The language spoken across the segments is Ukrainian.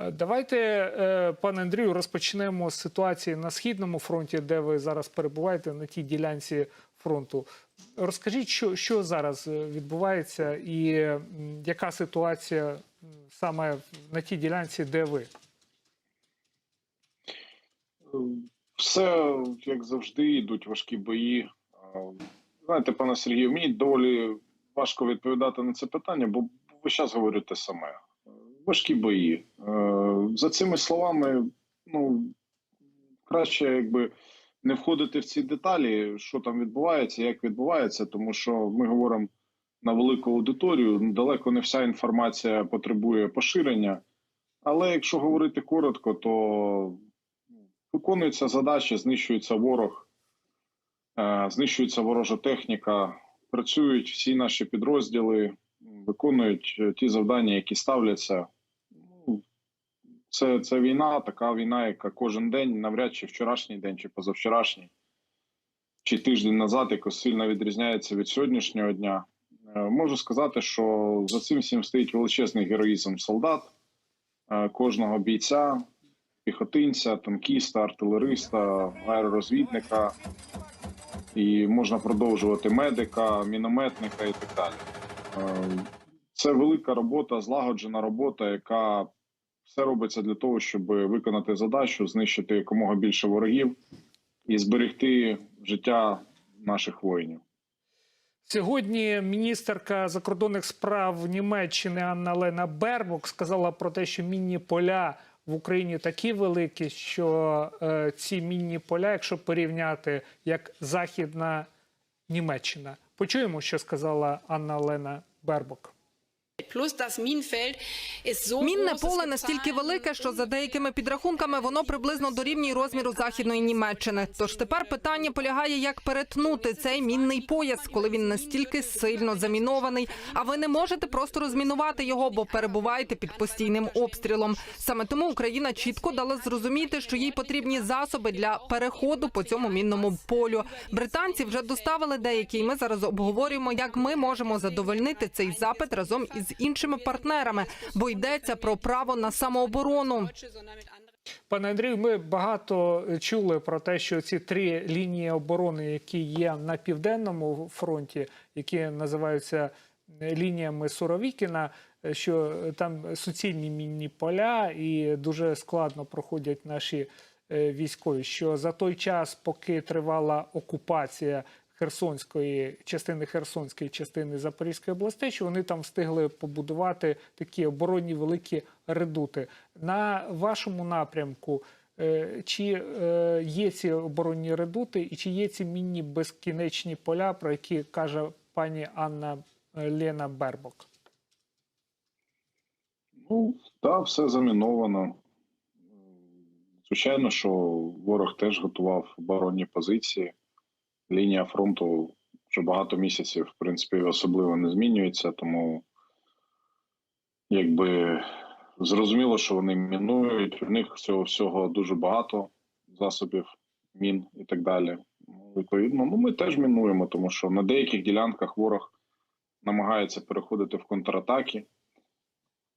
Е, Давайте, е, пане Андрію, розпочнемо з ситуації на східному фронті, де ви зараз перебуваєте на тій ділянці фронту. Розкажіть, що, що зараз е, відбувається, і яка ситуація саме на тій ділянці, де ви? Все, як завжди, йдуть важкі бої. Знаєте, пане Сергію, мені доволі важко відповідати на це питання, бо ви зараз говорите саме. Важкі бої. Е, За цими словами, ну краще якби не входити в ці деталі, що там відбувається, як відбувається, тому що ми говоримо на велику аудиторію. Далеко не вся інформація потребує поширення. Але якщо говорити коротко, то Виконуються задачі, знищується ворог, е, знищується ворожа техніка, працюють всі наші підрозділи, виконують е, ті завдання, які ставляться. Це, це війна, така війна, яка кожен день, навряд чи вчорашній день, чи позавчорашній, чи тиждень назад, якось сильно відрізняється від сьогоднішнього дня. Е, Можу сказати, що за цим всім стоїть величезний героїзм солдат, е, кожного бійця, піхотинця, танкіста, артилериста, аеророзвідника, і можна продовжувати медика, мінометника і так далі. Е, Це велика робота, злагоджена робота, яка все робиться для того, щоб виконати задачу, знищити якомога більше ворогів і зберегти життя наших воїнів. Сьогодні міністерка закордонних справ Німеччини Анна Лена Бербок сказала про те, що мінні поля в Україні такі великі, що е, ці мінні поля, якщо порівняти як Західна Німеччина, почуємо, що сказала Анна Лена Бербок. Мінне поле настільки велике, що за деякими підрахунками воно приблизно дорівнює розміру західної Німеччини. Тож тепер питання полягає, як перетнути цей мінний пояс, коли він настільки сильно замінований. А ви не можете просто розмінувати його, бо перебуваєте під постійним обстрілом. Саме тому Україна чітко дала зрозуміти, що їй потрібні засоби для переходу по цьому мінному полю. Британці вже доставили деякі, і ми зараз обговорюємо, як ми можемо задовольнити цей запит разом із іншими партнерами, бо йдеться про право на самооборону. Пане Андрію, ми багато чули про те, що ці три лінії оборони, які є на південному фронті, які називаються лініями Суровікіна, що там суцільні мінні поля і дуже складно проходять наші е, військові. Що за той час, поки тривала окупація Херсонської частини Херсонської частини Запорізької області, що вони там встигли побудувати такі оборонні великі редути. На вашому напрямку е, чи е, є ці оборонні редути, і чи є ці мінні безкінечні поля, про які каже пані Анна е, Лена Бербок? Ну, так, все заміновано. Звичайно, що ворог теж готував оборонні позиції. Лінія фронту вже багато місяців, в принципі, особливо не змінюється, тому якби зрозуміло, що вони мінують. У них цього всього дуже багато засобів, мін і так далі. Ну, Відповідно, ну ми теж мінуємо, тому що на деяких ділянках ворог намагається переходити в контратаки.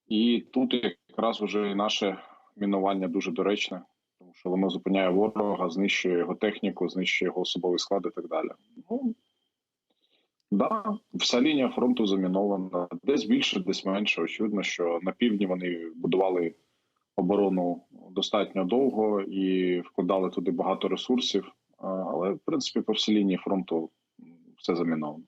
І тут якраз вже і наше мінування дуже доречне, воно зупиняє ворога, знищує його техніку, знищує його особовий склад і так далі. Ну да, вся лінія фронту замінована. Десь більше, десь менше. Очевидно, що на півдні вони будували оборону достатньо довго і вкладали туди багато ресурсів. Але в принципі по всій лінії фронту все заміновано.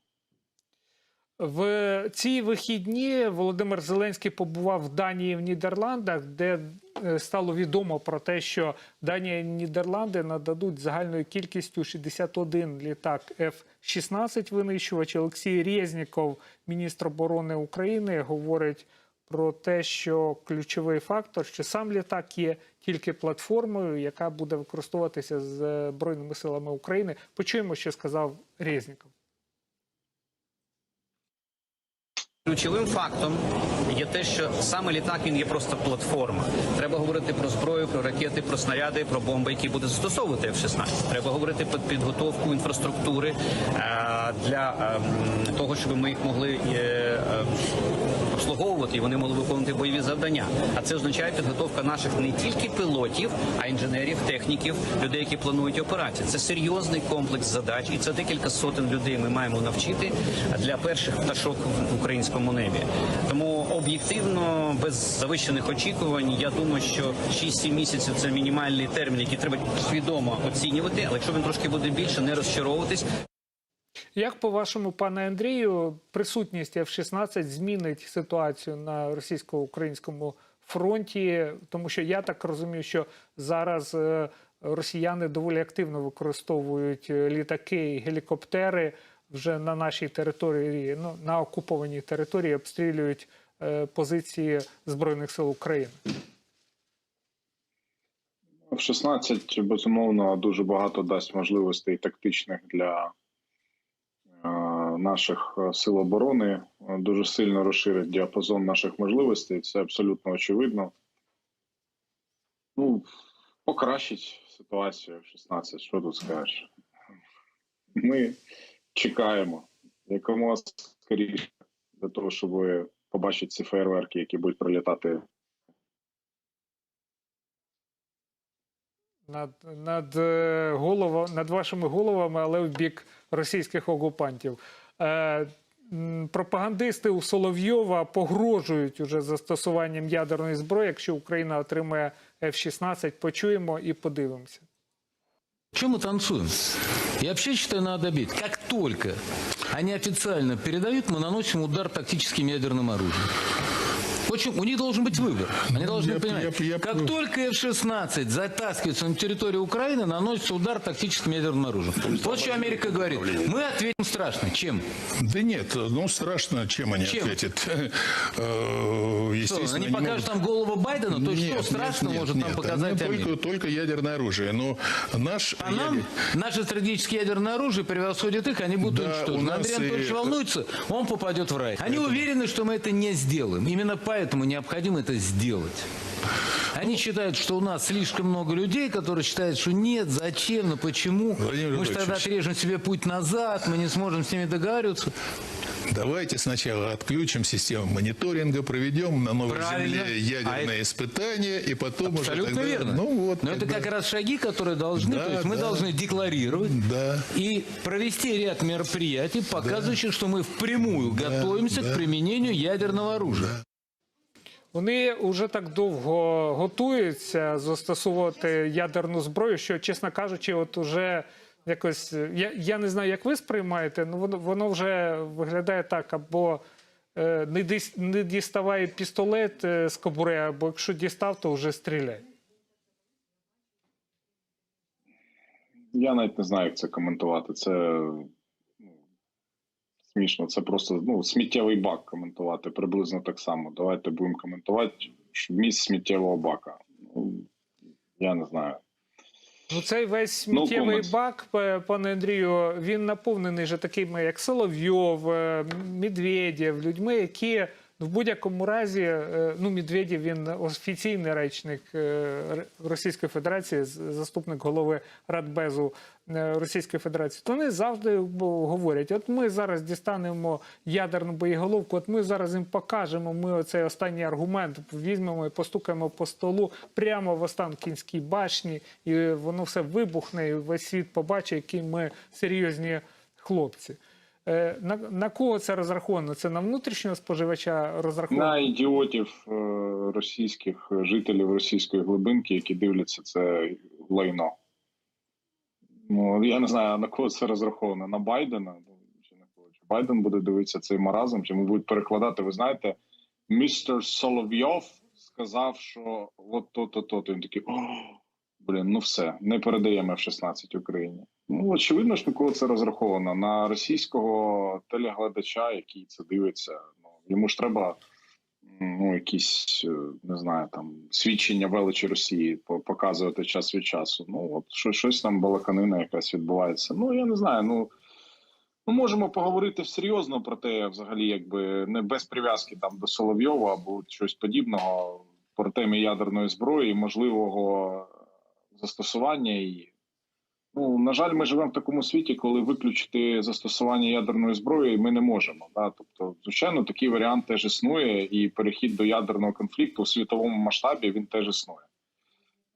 В ці вихідні Володимир Зеленський побував в Данії в Нідерландах, де стало відомо про те, що Данія і Нідерланди нададуть загальною кількістю 61 літак F-16 винищувач. Олексій Резніков, міністр оборони України, говорить про те, що ключовий фактор, що сам літак є тільки платформою, яка буде використовуватися Збройними силами України. Почуємо, що сказав Резніков. Ключовим фактом є те, що саме літак він є просто платформа. Треба говорити про зброю, про ракети, про снаряди, про бомби, які буде застосовувати F-16. Треба говорити про підготовку інфраструктури е, для е, того, щоб ми їх могли е, е, обслуговувати і вони могли виконувати бойові завдання. А це означає підготовка наших не тільки пілотів, а інженерів, техніків, людей, які планують операції. Це серйозний комплекс задач, і це декілька сотень людей. Ми маємо навчити для перших пташок в українському небі. Тому об'єктивно, без завищених очікувань, я думаю, що 6-7 місяців це мінімальний термін, який треба свідомо оцінювати. Але якщо він трошки буде більше, не розчаровуватись. Як по-вашому, пане Андрію, присутність F-16 змінить ситуацію на російсько-українському фронті? Тому що я так розумію, що зараз е, росіяни доволі активно використовують е, літаки і гелікоптери вже на нашій території, ну на окупованій території обстрілюють е, позиції збройних сил України. В 16, безумовно, дуже багато дасть можливостей тактичних для е, наших е, сил оборони. Дуже сильно розширить діапазон наших можливостей. Це абсолютно очевидно. Ну, покращить ситуацію в 16. Що тут скажеш? Ми чекаємо якомога скоріше для того, щоб побачити ці фейерверки, які будуть прилітати над, над, е, голова, над вашими головами, але в бік російських окупантів. Е, пропагандисти у Соловйова погрожують уже застосуванням ядерної зброї, якщо Україна отримає F-16. Почуємо і подивимося. Чем мы танцуем? Я вообще считаю, надо бить. Как только они официально передают, мы наносим удар тактическим ядерным оружием. Очень, у них должен быть выбор. Они должны Я- понимать, я- я- как только F-16 затаскивается на территорию Украины, наносится удар тактическим ядерным оружием. Вот что Америка говорит. Мы ответим страшно. Чем? Да нет, ну страшно, чем они Чем? ответят. Э, Что, Естественно, они не покажут могут- там голову Байдена? То есть Нет, что страшно нет, может нам нет, показать ну, Америка? только, только ядерное оружие. Но наш А нам наше стратегическое ядерное оружие превосходит их, они будут Да, уничтожены. у нас Андрей и Анатольевич это- волнуется, он попадет в рай. Они уверены, что мы это не сделаем. Именно поэтому необходимо это сделать. Они считают, что у нас слишком много людей, которые считают, что нет, зачем, ну почему? Владимир мы же тогда отрежем себе путь назад, мы не сможем с ними договариваться. Давайте сначала отключим систему мониторинга, проведем на новой Правильно. земле ядерные А испытания, и потом уже Абсолютно тогда... верно. Ну вот. Но это тогда- как раз шаги, которые должны, Да, то есть мы да. должны декларировать Да. и провести ряд мероприятий, показывающих, что мы впрямую готовимся да. к применению ядерного оружия. Вони вже так довго готуються застосовувати ядерну зброю, що, чесно кажучи, от уже якось я, я не знаю, як ви сприймаєте, але воно, воно вже виглядає так, або е, не, діставай пістолет е, з кобури, або якщо дістав, то вже стріляй. Я навіть не знаю, як це коментувати. Це ну, смішно. Це просто ну, сміттєвий бак коментувати. Приблизно так само. Давайте будемо коментувати вміст сміттєвого бака. Ну, я не знаю. Ну, цей весь сміттєвий comments. бак, пане Андрію, він наповнений же такими, як Соловйов, е, Медведєв, людьми, які в будь-якому разі, е, ну, Медведєв, він офіційний речник е, Російської Федерації, заступник голови Радбезу е, Російської Федерації, то вони завжди говорять: от ми зараз дістанемо ядерну боєголовку, от ми зараз їм покажемо, ми оцей останній аргумент візьмемо і постукаємо по столу прямо в Останкінській башні, і воно все вибухне, і весь світ побачить, які ми серйозні хлопці. Е, На, на кого це розраховано? Це на внутрішнього споживача розраховано? На ідіотів е, російських жителів російської глибинки, які дивляться це лайно. Ну, я не знаю, на кого це розраховано. На Байдена Ну, чи на кого? Чи Байден буде дивитися цей маразм, чи йому будуть перекладати. Ви знаєте, містер Соловйов сказав, що от то-то, то-то. Він такий, блін, ну все, не передаємо в 16 Україні. Ну, очевидно ж, на це розраховано. На російського телеглядача, який це дивиться. Ну, йому ж треба ну, якісь, е, не знаю, там свідчення величі Росії показувати час від часу. Ну, от що, щось там балаканина якась відбувається. Ну, я не знаю. Ну, ми можемо поговорити серйозно про те, взагалі, якби не без прив'язки там до Соловйова або щось подібного, про теми ядерної зброї, можливого застосування її. Ну на жаль, ми живемо в такому світі, коли виключити застосування ядерної зброї ми не можемо. Да? Тобто, звичайно, такий варіант теж існує, і перехід до ядерного конфлікту у світовому масштабі він теж існує.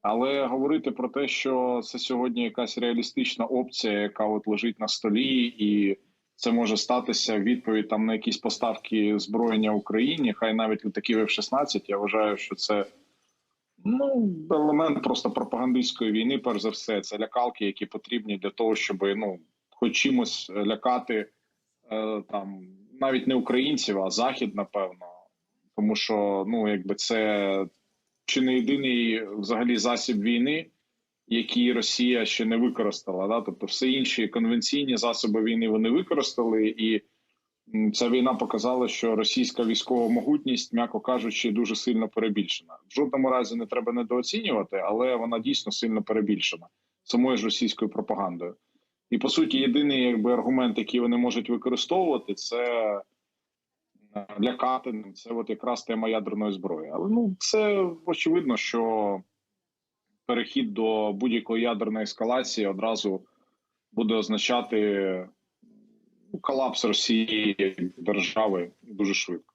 Але говорити про те, що це сьогодні якась реалістична опція, яка от лежить на столі, і це може статися відповідь там на якісь поставки зброєння Україні, хай навіть літаків F-16, Я вважаю, що це ну елемент просто пропагандистської війни. Перш за все, це лякалки, які потрібні для того, щоб ну хоч чимось лякати е, там навіть не українців, а захід, напевно, тому що ну якби це чи не єдиний взагалі засіб війни, який Росія ще не використала. Да? Тобто, все інші конвенційні засоби війни вони використали, і ця війна показала, що російська військова могутність, м'яко кажучи, дуже сильно перебільшена. В жодному разі не треба недооцінювати, але вона дійсно сильно перебільшена самою ж російською пропагандою. І по суті, єдиний якби аргумент, який вони можуть використовувати, це е, лякати ним. Це от якраз тема ядерної зброї. Але ну це очевидно, що перехід до будь-якої ядерної ескалації одразу буде означати колапс Росії держави дуже швидко.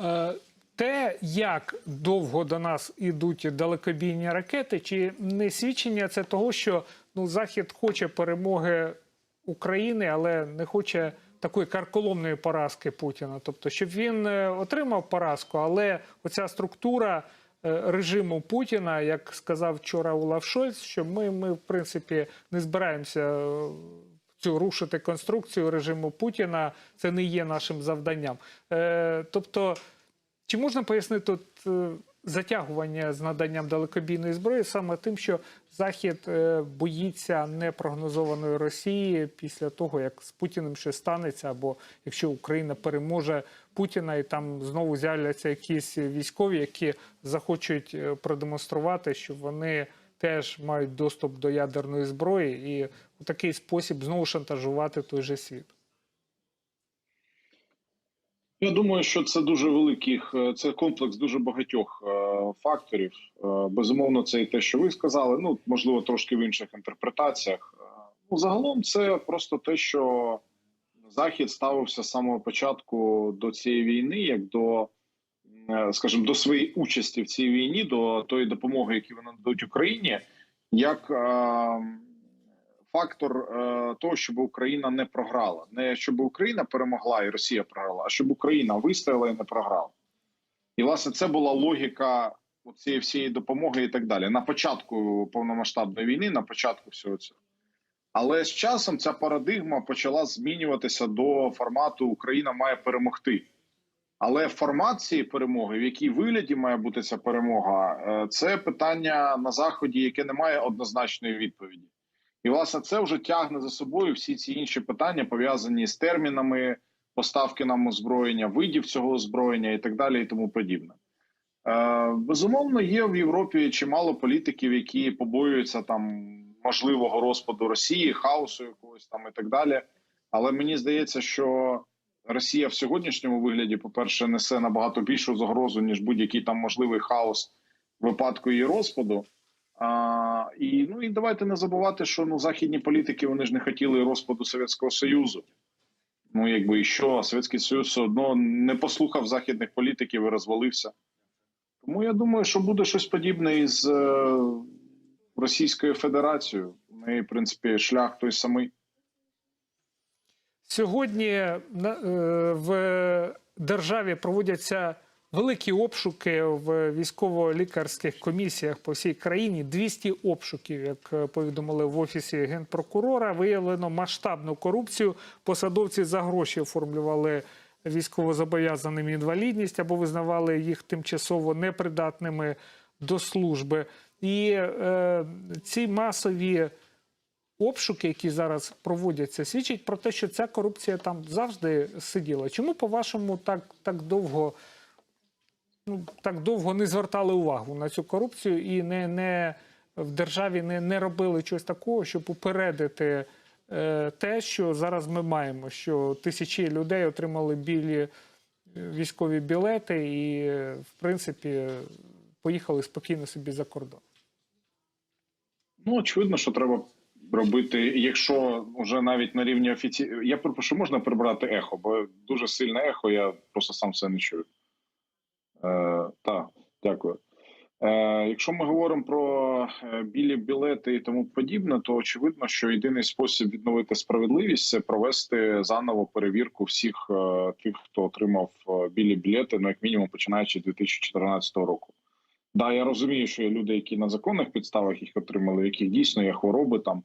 Е, Те, як довго до нас ідуть далекобійні ракети, чи не свідчення це того, що ну, Захід хоче перемоги України, але не хоче такої карколомної поразки Путіна. Тобто, щоб він е, отримав поразку, але оця структура е, режиму Путіна, як сказав вчора Олаф Шольц, що ми, ми в принципі не збираємося рушити конструкцію режиму Путіна. Це не є нашим завданням. Е, тобто. Чи можна пояснити тут е, затягування з наданням далекобійної зброї саме тим, що Захід е, боїться непрогнозованої Росії після того, як з Путіним щось станеться, або якщо Україна переможе Путіна і там знову з'являться якісь військові, які захочуть продемонструвати, що вони теж мають доступ до ядерної зброї, і у такий спосіб знову шантажувати той же світ. Я думаю, що це дуже великих, е, це комплекс дуже багатьох е, факторів. Е, безумовно, це і те, що ви сказали. Ну можливо, трошки в інших інтерпретаціях. Ну загалом, це просто те, що Захід ставився з самого початку до цієї війни, як до, скажімо, до своєї участі в цій війні, до тої допомоги, яку вони надають Україні, як е, фактор е, того, щоб Україна не програла, не щоб Україна перемогла і Росія програла, а щоб Україна вистояла і не програла. І власне це була логіка цієї всієї допомоги і так далі. На початку повномасштабної війни, на початку всього цього. Але з часом ця парадигма почала змінюватися до формату Україна має перемогти. Але формат цієї перемоги, в якій вигляді має бути ця перемога, е, це питання на заході, яке не має однозначної відповіді. І власне це вже тягне за собою всі ці інші питання, пов'язані з термінами поставки нам озброєння, видів цього озброєння і так далі, і тому подібне. Е, безумовно, є в Європі чимало політиків, які побоюються там можливого розпаду Росії, хаосу якогось там і так далі. Але мені здається, що Росія в сьогоднішньому вигляді, по-перше, несе набагато більшу загрозу, ніж будь-який там можливий хаос випадку її розпаду. А, і ну і давайте не забувати, що ну західні політики вони ж не хотіли розпаду Совєтського Союзу. Ну якби і що, Совєтський Союз все одно не послухав західних політиків і розвалився. Тому я думаю, що буде щось подібне із е, Російською Федерацією. Неї, в принципі, шлях той самий. Сьогодні е, в державі проводяться великі обшуки в військово-лікарських комісіях по всій країні. 200 обшуків, як повідомили в офісі генпрокурора, виявлено масштабну корупцію. Посадовці за гроші оформлювали військовозобов'язаним інвалідність або визнавали їх тимчасово непридатними до служби. І е, ці масові обшуки, які зараз проводяться, свідчать про те, що ця корупція там завжди сиділа. Чому, по-вашому, так, так довго ну, так довго не звертали увагу на цю корупцію і не, не в державі не, не робили чогось такого, щоб упередити е, те, що зараз ми маємо, що тисячі людей отримали білі е, військові білети і, е, в принципі, поїхали спокійно собі за кордон. Ну, очевидно, що треба робити, якщо вже навіть на рівні офіці... Я прошу, можна прибрати ехо, бо дуже сильне ехо, я просто сам все не чую. Е, так, дякую. Е, якщо ми говоримо про е, білі білети і тому подібне, то очевидно, що єдиний спосіб відновити справедливість це провести заново перевірку всіх е, тих, хто отримав е, білі білети, ну як мінімум починаючи з 2014 року. Да, я розумію, що є люди, які на законних підставах їх отримали, яких дійсно є хвороби, там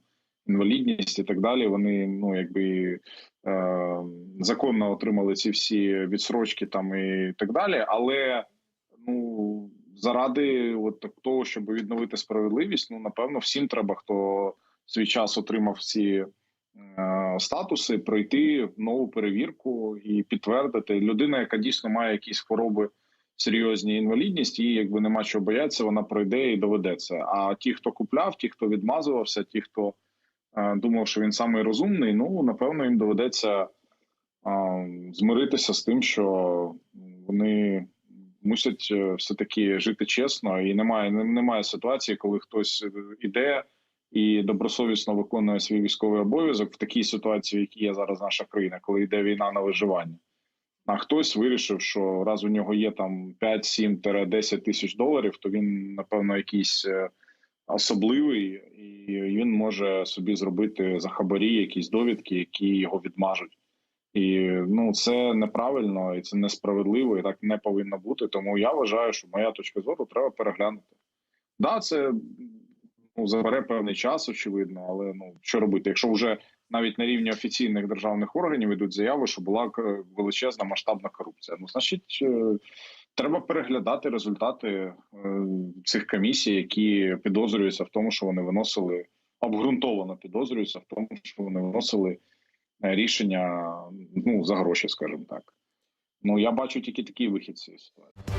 інвалідність і так далі. Вони ну якби е, законно отримали ці всі відсрочки там і так далі. Але ну заради от того, щоб відновити справедливість, ну напевно, всім треба, хто свій час отримав ці е, статуси, пройти нову перевірку і підтвердити людина, яка дійсно має якісь хвороби серйозні інвалідність, їй якби нема чого боятися, вона пройде і доведе це. А ті, хто купляв, ті, хто відмазувався, ті, хто думав, що він самий розумний, ну напевно, їм доведеться змиритися з тим, що вони мусять е, все таки жити чесно, і немає немає ситуації, коли хтось е, іде. І добросовісно виконує свій військовий обов'язок в такій ситуації, в якій є зараз наша країна, коли йде війна на виживання. А хтось вирішив, що раз у нього є там 5, 7 10 тисяч доларів, то він напевно якийсь е, особливий, і він може собі зробити за хабарі якісь довідки, які його відмажуть. І ну це неправильно і це несправедливо, і так не повинно бути. Тому я вважаю, що моя точка зору треба переглянути. Да, це ну, забере певний час, очевидно, але ну що робити, якщо вже навіть на рівні офіційних державних органів йдуть заяви, що була величезна масштабна корупція. Ну, значить, е, треба переглядати результати е, цих комісій, які підозрюються в тому, що вони виносили обґрунтовано підозрюються в тому, що вони виносили е, рішення ну за гроші, скажімо так. Ну я бачу тільки такий вихід з цієї ситуації.